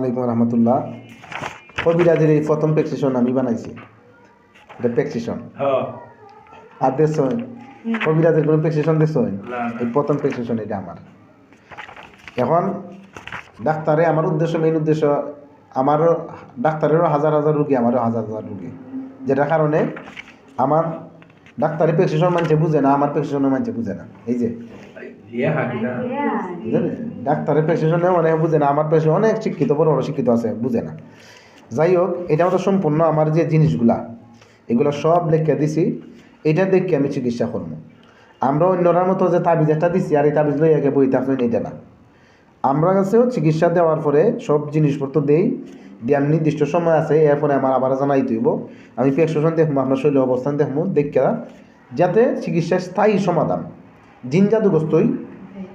আলাইকুম রহমতুল্লাহ। কবিরাজের এই প্রথম প্রেসক্রিপশন আমি বানাইছি। এটা প্রেসক্রিপশন। হ্যাঁ। আর দেশ কবিরাজের কোনো প্রেসক্রিপশন দেশ এই প্রথম প্রেসক্রিপশন এটা আমার। এখন ডাক্তারে আমার উদ্দেশ্য মেইন উদ্দেশ্য আমারও ডাক্তারেরও হাজার হাজার রুগী আমারও হাজার হাজার রুগী। যেটার কারণে আমার ডাক্তারি প্রেসক্রিপশন মানছে বুঝে না আমার প্রেসক্রিপশন মানছে বুঝে না। এই যে ডাক্তারের প্রেসক্রিপশনে অনেক বুঝে না, আমার প্রেসক্রিপশন অনেক শিক্ষিত, বড় বড় শিক্ষিত আছে, বুঝে না। যাই হোক, এটা তো সম্পূর্ণ আমার যে জিনিসগুলা, এগুলো সব লেখা দিছি, এটা দেখে আমি চিকিৎসা করব। আমরা অন্যরার মতো যে তাবিজ একটা দিছি, আর এই তাবিজ লই আগে বইতে আসলেন এটা না। আমরা কাছেও চিকিৎসা দেওয়ার পরে সব জিনিসপত্র দেই দিয়ে আমি নির্দিষ্ট সময় আছে, এরপরে আমার আবার জানাই তৈব আমি প্রেসক্রিপশন দেখব, আপনার শরীরের অবস্থান দেখব দেখা যাতে চিকিৎসার স্থায়ী সমাধান। জিন জাদুগ্রস্তই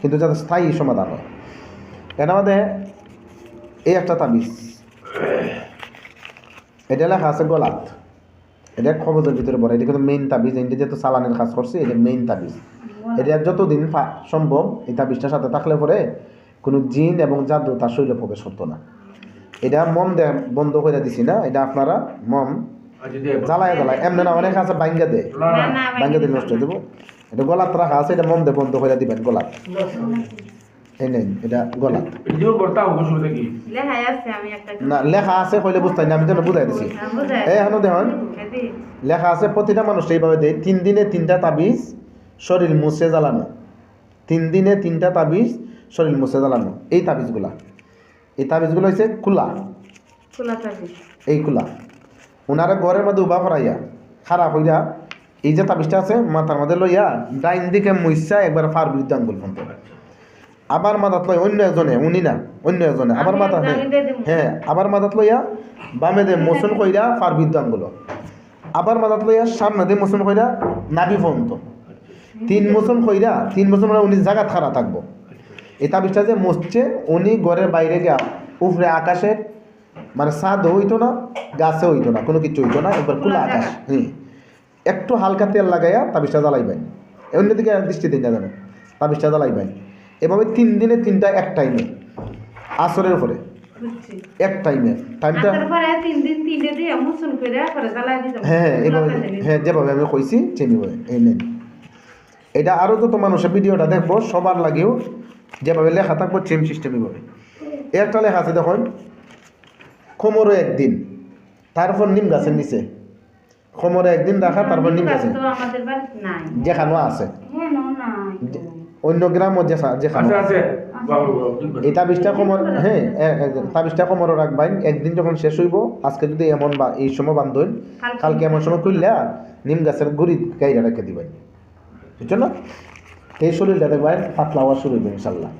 কিন্তু যাতে স্থায়ী সমাধান হয়। এর মধ্যে এই একটা তাবিজ। এটা লেখা আছে গলাত। এটা খবরের ভিতরে পড়ে। এটা কিন্তু মেইন তাবিজ। এটা যেহেতু চালানের কাজ করছে এটা মেইন তাবিজ। এটা যতদিন সম্ভব এই তাবিজটার সাথে থাকলে পরে কোনো জিন এবং জাদু তার শরীরে প্রবেশ করতো না। এটা মন দে বন্ধ করে দিছি না। এটা আপনারা মন জ্বালায় জ্বালায়। এমনি না অনেক আছে বাইঙ্গা দেয় বাইঙ্গা দিয়ে নষ্ট হয়ে দেবো এটা গলাত রাখা আছে এটা মন দে বন্ধ করে দিবেন গলাত। এই নেন এটা গলাত। না লেখা আছে কইলে বুঝতে না আমি তো বুঝাই দিছি। বুঝাই। এই এখনও দেখুন লেখা আছে প্রতিটা মানুষ এইভাবে দেয় তিন দিনে তিনটা তাবিজ শরীর মুছে জ্বালানো। তিন দিনে তিনটা তাবিজ শরীর মুছে জ্বালানো। এই তাবিজগুলা। এই তাবিজগুলো হচ্ছে খোলা খোলা থাকি এই খোলা ওনারা ঘরের মধ্যে উবা খারাপ হইয়া এই যে তাবিজটা আছে মাথার মধ্যে লইয়া ডাইন দিকে মুইসা একবার ফার বিরুদ্ধে আঙ্গুল ফোন আবার মাথাত লয় অন্য একজনে উনি না অন্য একজনে আবার মাথা হ্যাঁ হ্যাঁ আবার মাথাত লইয়া বামে দে মোশন কইরা ফার বিরুদ্ধে আঙ্গুল আবার মাথাত লইয়া সামনে দে মোশন কইরা নাভি পর্যন্ত। তিন মোশন কইরা তিন মোশন মানে উনি জায়গা খাড়া থাকব। এই তাবিজটা যে মসছে উনি ঘরের বাইরে গিয়া উফরে আকাশের মানে সাদ হইতো না গাছে হইতো না কোনো কিছু হইতো না একবার খোলা আকাশ জায়গা। একটু হালকা তেল লাগাইয়া তাবিজটা জ্বালাইবেন অন্যদিকে দৃষ্টি দিন না জানেন তাবিজটা জ্বালাইবেন এভাবে তিন দিনে তিনটা এক টাইমে আসরের উপরে। এক টাইমে টাইমটা পরে হ্যাঁ হ্যাঁ এভাবে হ্যাঁ যেভাবে আমি কইছি চেনিভাবে এই নেন। এটা আরও যত মানুষের ভিডিওটা দেখব সবার লাগেও যেভাবে লেখা থাকব সেম সিস্টেম এভাবে একটা লেখা আছে দেখুন। কোমরে একদিন তারপর নিম গাছের নিচে। কোমরে একদিন রাখা তারপর নিম তো নাই। যেখানো আছে। হ্যাঁ নো নাই। অন্য গ্রামও যেখা যেখানো। আছে। আছে এই তাবিজটা কোমর হ্যাঁ এ- এ- তাবিজটা কোমরে রাখবেন। একদিন যখন শেষ হইব আজকে যদি এমন বা এই সময় বান্ধন কালকে- কালকে এমন সময় খুললে নিম গাছের গুড়ি গাইরা রেখে দিবেন। বুঝছ না? এই শরীরটা দেখবেন পাতলা হওয়া শুরু হইবে ইনশাল্লাহ।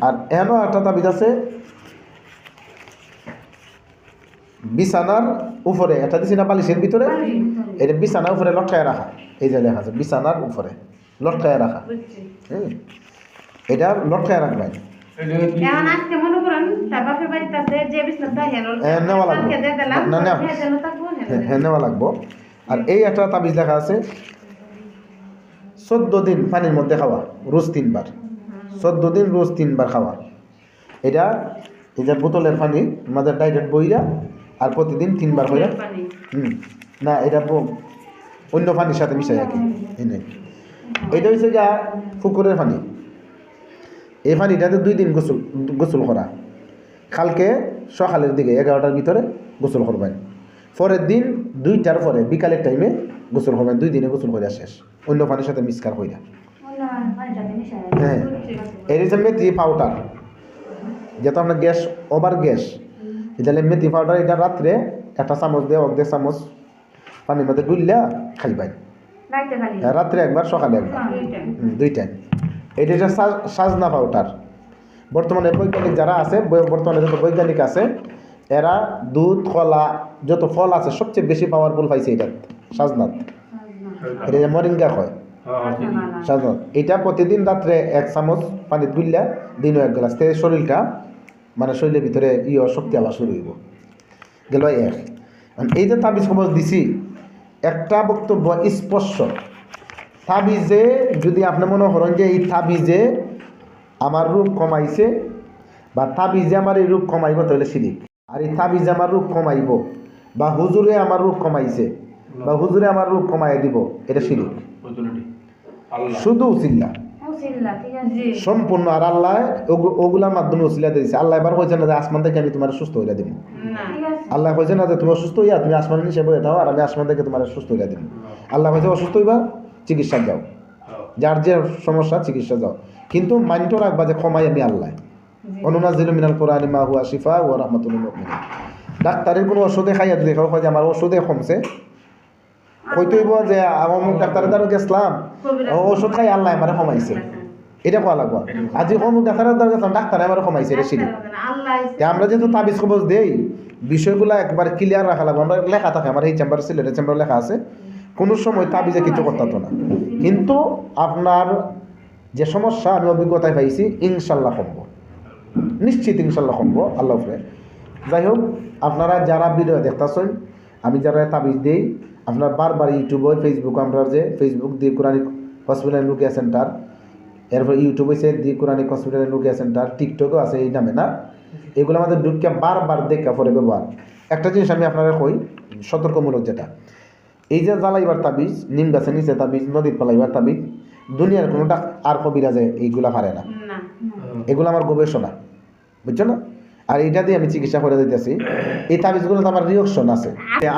আর এমনও একটা তাবিজ আছে। বিছানার উপরে এটা দিছি না বালিশের ভিতরে? এটা বিছানার উপরে লটকায় রাখা। এই যে লেখা আছে বিছানার উপরে লটকায় রাখা। এটা লটকায় হেন হ্যাঁ। হ্যাঁ হ্যাঁ নেওয়া লাগবো। আর এই একটা তাবিজ লেখা আছে চোদ্দ দিন পানির মধ্যে খাওয়া রোজ তিনবার। চোদ্দ দিন রোজ তিনবার খাওয়া। এটা এই যে বোতলের পানি আমাদের ডাইরেক্ট বইরা আর প্রতিদিন তিনবার পানি। হুম। না এটা অন্য পানির সাথে মিশাই আর কি। এই এটা হচ্ছে গা পুকুরের পানি। এই পানিটাতে দুই দিন গোসল গোসল করা। কালকে সকালের দিকে এগারোটার ভিতরে গোসল করবেন। পরের দিন দুইটার পরে বিকালের টাইমে গোসল করবেন। দুই দিনে গোসল করে শেষ। অন্য পানির সাথে মিক্সকার কইরা হ্যাঁ। এর হচ্ছে মেথি পাউডার যেহেতু আপনার গ্যাস ওভার গ্যাস। এটা মেথি পাউডার এটা রাত্রে একটা চামচ দিয়ে অর্ধেক চামচ পানির মধ্যে খালি? হ্যাঁ, রাত্রে একবার সকালে একবার দুই টাইম এটা হচ্ছে সাজ- সাজনা পাউডার বর্তমানে বৈজ্ঞানিক যারা আছে বর্তমানে যত বৈজ্ঞানিক আছে এরা দুধ কলা যত ফল আছে সবচেয়ে বেশি পাওয়ারফুল পাইছে এটা সাজনাত। এটা যে মরিঙ্গা হয় সাজনাত। এটা প্রতিদিন রাত্রে এক চামচ পানিত গুললে দিনও এক গ্লাস তে শরীরটা মানে শরীরের ভিতরে ইয়ে শক্তি আবার শুরু হইব। গেল এক। এই যে তাবিজ খবর দিছি একটা বক্তব্য স্পষ্ট। তাবিজে যদি আপনি মনে করেন যে এই তাবিজে আমার রূপ কমাইছে বা তাবিজে আমার এই রূপ কমাইব তাহলে শিরিক। আর এই তাবিজে আমার রূপ কমাইব বা হুজুরে আমার রূপ কমাইছে বা হুজুরে আমার রূপ কমাই দিব এটা. আল্লাহ শুধু আছে সম্পূর্ণ আর আল্লাহ ওগুলার মাধ্যমে উসিলা দিয়েছে। আল্লাহ এবার কইছে না যে আসমান থেকে আমি তোমার সুস্থ হইয়া দিব না। ঠিক আছে। আল্লাহ কইছে না যে তুমি অসুস্থ হইয়া তুমি আসমানের নিচে বয়ে দাও আর আমি আসমান থেকে তোমার সুস্থ হইয়া দিব আল্লাহ কইছে অসুস্থ হইবা চিকিৎসা যাও। যার যে সমস্যা চিকিৎসা যাও। কিন্তু মাইন্ড রাখবা যে ক্ষমাই আমি আল্লাহ। অনুনাজিল মিনাল কোরআনি মা হুয়া শিফা ও রাহমাতুল ডাক্তারের কোনো ওষুধে খাইয়া যদি কয় যে আমার ওষুধে কমছে। কইতেইব যে অমুক ডাক্তারের দ্বারা গেছিলাম ওষুধ খাই আল্লাহ আমার কমাইছে এটা কোয়া লাগবো? আজি অমুক ডাক্তারের দ্বারা গেছিলাম ডাক্তার আমার কমাইছে এটা তে আমরা যেহেতু তাবিজ খবর দেই বিষয়গুলো একবার ক্লিয়ার রাখা লাগবে। আমরা লেখা থাকে আমার এই চেম্বার সিলেটের চেম্বার লেখা আছে। কোনো সময় তাবিজে কিছু করতে হতো না। কিন্তু আপনার যে সমস্যা আমি অভিজ্ঞতায় পাইছি ইনশাল্লাহ কমব। নিশ্চিত ইনশাল্লাহ কমব আল্লাহ যাই হোক আপনারা যারা ভিডিও দেখতেছেন আমি যারা তাবিজ দিই আপনার বারবার ইউটিউবে ফেসবুক আমরা যে ফেসবুক দিয়ে কোরআনিক হসপিটাল রুকিয়া সেন্টার এরপর ইউটিউব হয়েছে the Quranic hospital Ruqyah centre টিকটকও আছে এই নামে না? এগুলো আমাদের ঢুকিয়া বারবার দেখা পরে ব্যবহার। একটা জিনিস আমি আপনারা কই সতর্কমূলক যেটা। এই যে জ্বালাইবার তাবিজ নিম গাছের নিচে তাবিজ নদীর পালাইবার তাবিজ দুনিয়ার কোনোটা আর কবিরাজে এইগুলা পারে না। না। এগুলো আমার গবেষণা বুঝছ না? আর এটা দিয়ে আমি চিকিৎসা করে দিতেছি। এই তাবিজগুলো আমার রিঅকশন আছে।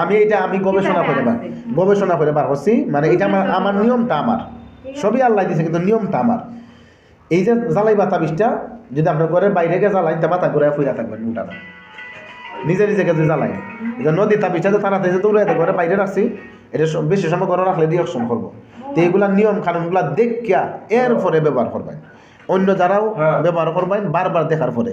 আমি এটা আমি গবেষণা করে বার গবেষণা করে বার করছি। মানে এটা আমার আমার নিয়মটা আমার। সবই আল্লাহ দিছে কিন্তু নিয়মটা আমার। এই যে জ্বালাইবা তাবিজটা যদি আপনার ঘরের বাইরে গিয়ে জ্বালাই তা মাথা ঘুরে ফুয়া থাকবেন মোটাটা নিজে নিজেকে যে জ্বালাই। এই যে নদী তাবিজটা যে তাড়াতাড়ি যে দৌড়ে ঘরে বাইরে রাখছি এটা বেশি সময় ঘরে রাখলে রিঅকশন করব। তো এইগুলা নিয়ম কানুনগুলা দেখিয়া এর এরপরে ব্যবহার করবেন। অন্য যারাও হ্যাঁ। ব্যবহার করবেন বারবার দেখার পরে।